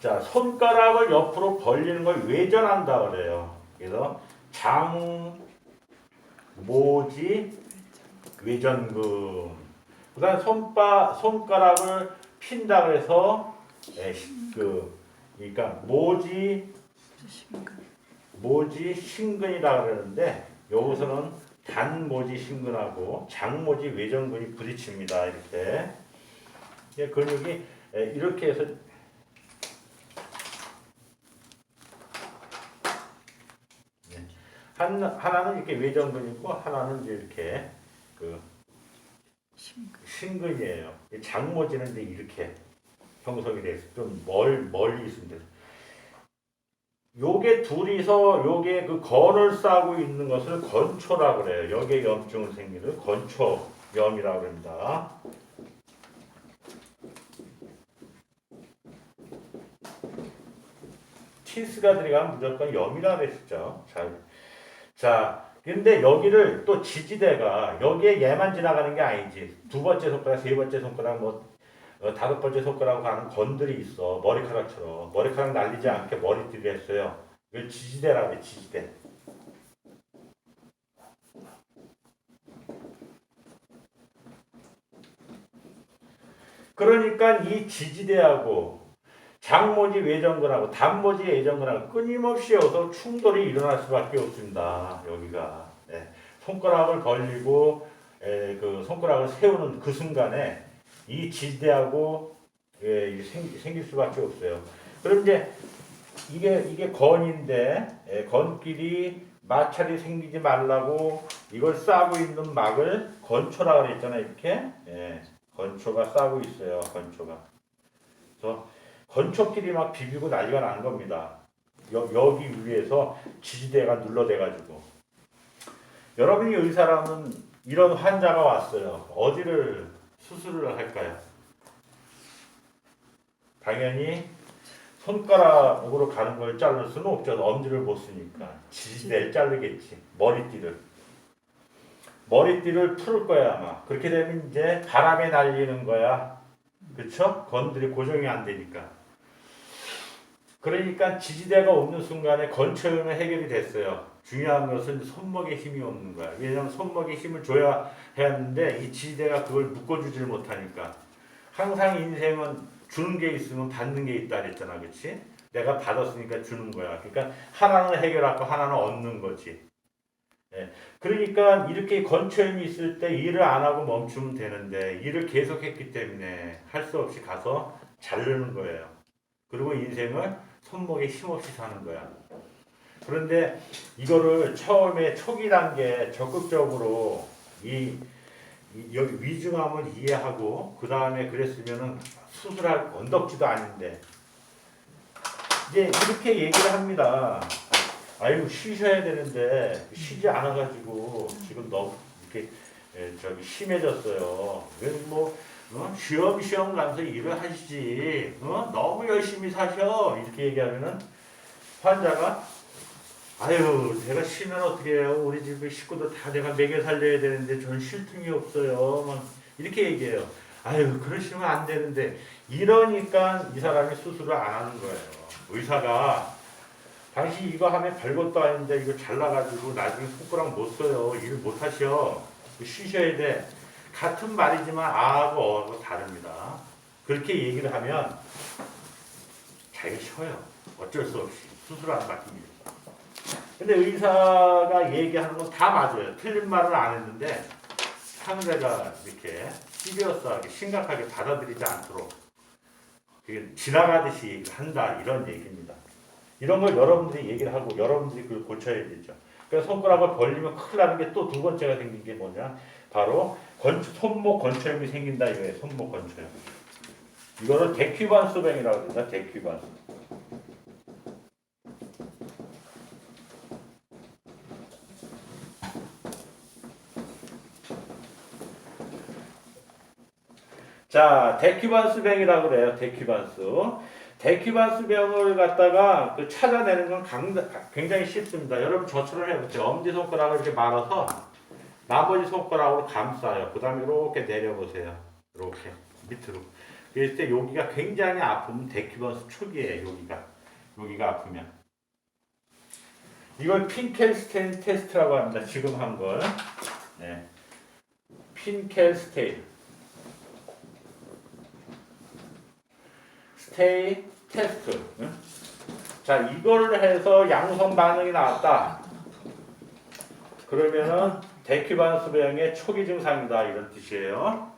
자, 손가락을 옆으로 벌리는 걸 외전한다 그래요. 그래서 장, 모지, 외전근. 그다음 손바 손가락을 핀다 그래서 에, 그 그러니까 모지 모지 신근이라 그러는데 여기서는 단모지 신근하고 장모지 외전근이 부딪힙니다. 이렇게 이 근육이 에, 이렇게 해서 네. 한 하나는 이렇게 외전근이고 하나는 이제 이렇게 그 신근 이에요. 이 장모지는 이제 이렇게 형성이 돼서 좀 멀 멀리 있으면 돼요. 요게 둘이서 요게 그 건을 싸고 있는 것을 건초라 그래요. 여기에 염증을 생기는 건초염이라고 합니다. 치스가 들어가면 무조건 염이라 그랬죠. 자, 자, 근데 여기를 또 지지대가 여기에 얘만 지나가는 게 아니지. 두 번째 손가락, 세 번째 손가락, 뭐 어, 다섯 번째 손가락으로 가는 건들이 있어. 머리카락처럼. 머리카락 날리지 않게 머리띠를 했어요. 이걸 지지대라 그래, 지지대. 그러니까 이 지지대하고 장모지 외전근하고 단모지 외전근하고 끊임없이 여기서 충돌이 일어날 수밖에 없습니다. 여기가 네. 손가락을 벌리고 에, 그 손가락을 세우는 그 순간에 이 지지대하고 예, 생, 생길 수밖에 없어요. 그럼 이제 이게 이게 건인데 예, 건끼리 마찰이 생기지 말라고 이걸 싸고 있는 막을 건초라 그랬잖아요. 이렇게 예, 건초가 싸고 있어요. 건초가. 그래서 건초끼리 막 비비고 난리가 난 겁니다. 여, 여기 위에서 지지대가 눌러대가지고 여러분이 의사라면 이런 환자가 왔어요. 어디를 수술을 할까요? 당연히 손가락으로 가는 걸 자를 수는 없죠. 엄지를 못 쓰니까 지지대를 자르겠지. 머리띠를 머리띠를 풀을 거야 아마. 그렇게 되면 이제 바람에 날리는 거야. 그쵸? 건들이 고정이 안 되니까. 그러니까 지지대가 없는 순간에 건초염은 해결이 됐어요. 중요한 것은 손목에 힘이 없는 거야. 왜냐하면 손목에 힘을 줘야 했는데 이 지지대가 그걸 묶어주질 못하니까. 항상 인생은 주는 게 있으면 받는 게 있다 그랬잖아. 그치? 내가 받았으니까 주는 거야. 그러니까 하나는 해결하고 하나는 얻는 거지. 예. 그러니까 이렇게 건초염이 있을 때 일을 안 하고 멈추면 되는데 일을 계속 했기 때문에 할 수 없이 가서 자르는 거예요. 그리고 인생을 손목에 힘없이 사는 거야. 그런데 이거를 처음에 초기 단계 적극적으로 이, 이 여기 위중함을 이해하고 그 다음에 그랬으면은 수술할 언덕지도 아닌데 이제 이렇게 얘기를 합니다. 아이고 쉬셔야 되는데 쉬지 않아가지고 지금 너무 이렇게 에, 저기 심해졌어요. 쉬엄쉬엄 가면서 일을 하시지. 어? 너무 열심히 사셔. 이렇게 얘기하면은 환자가 아유, 제가 쉬면 어떻게 해요? 우리 집에 식구들 다 내가 먹여 살려야 되는데 저는 쉴 틈이 없어요. 막 이렇게 얘기해요. 아유, 그러시면 안 되는데 이러니까 이 사람이 수술을 안 하는 거예요. 의사가 당신 이거 하면 별것도 아닌데 이거 잘라가지고 나중에 손가락 못 써요. 일 못 하셔. 쉬셔야 돼. 같은 말이지만 아하고 어하고 다릅니다. 그렇게 얘기를 하면 자기가 쉬어요. 어쩔 수 없이 수술 안 받습니다. 근데 의사가 얘기하는 건 다 맞아요. 틀린 말은 안 했는데 상대가 이렇게 시리어스하게 심각하게 받아들이지 않도록 지나가듯이 한다 이런 얘기입니다. 이런 걸 여러분들이 얘기를 하고 여러분들이 그걸 고쳐야 되죠. 그래서 손가락을 벌리면 큰일 나는 게 또 두 번째가 생긴 게 뭐냐? 바로 건초, 손목 건초염이 생긴다 이거예요. 손목 건초염. 이거를 데큐반스뱅이라고 합니다. 데큐반스. 자, 데큐반스병이라고 그래요. 데큐반스. 데큐반스병을 갖다가 그 찾아내는 건 강- 굉장히 쉽습니다. 여러분 저처럼 해보세요. 엄지손가락을 이렇게 말아서 나머지 손가락으로 감싸요. 그 다음에 이렇게 내려보세요. 이렇게 밑으로. 그랬을 때 여기가 굉장히 아프면 데큐번스 초기에 여기가 여기가 아프면 이걸 핀켈스테인 테스트라고 합니다. 지금 한 걸. 네. 핀켈스테인 스테이 테스트. 응? 자, 이걸 해서 양성 반응이 나왔다. 그러면은 데큐반스 병의 초기 증상이다 이런 뜻이에요.